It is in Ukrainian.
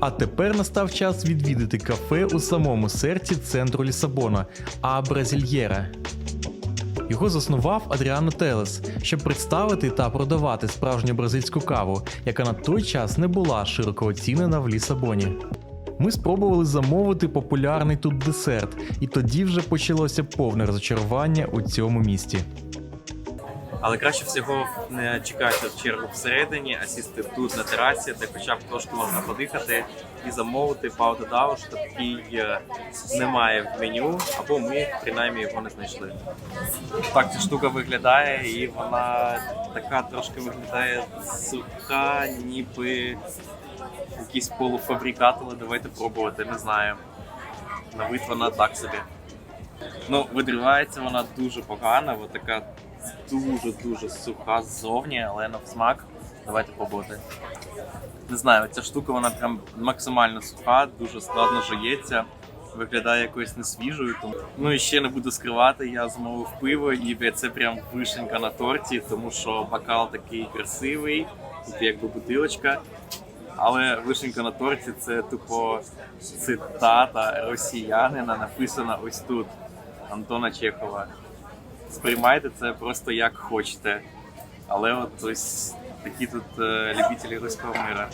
А тепер настав час відвідати кафе у самому серці центру Лісабона А Бразільєра. Його заснував Адріано Телес, щоб представити та продавати справжню бразильську каву, яка на той час не була широко оцінена в Лісабоні. Ми спробували замовити популярний тут десерт, і тоді вже почалося повне розчарування у цьому місті. Але краще всього не чекати чергу всередині, а сісти тут на терасі, де хоча б трошки можна подихати і замовити паудадау, що такий е, немає в меню, або ми принаймні його не знайшли. Так ця штука виглядає, і вона така трошки виглядає суха, ніби якийсь полуфабрикат, але давайте пробувати, не знаю. На вид вона так собі. Ну, видривається вона дуже погано, вона така дуже-дуже суха ззовні, але на смак. Давайте пробувати. Не знаю, ця штука вона прям максимально суха, дуже складно жується. Виглядає якоюсь несвіжою. Тому... Ну і ще не буду скривати, я замовив пиво, і це прям вишенька на торті, тому що бокал такий красивий, тут якби бутилочка. Але вишенька на торті це тупо цитата росіянина, написана ось тут Антона Чехова. Сприймайте це просто як хочете. Але от ось такі тут е, любителі руського мира.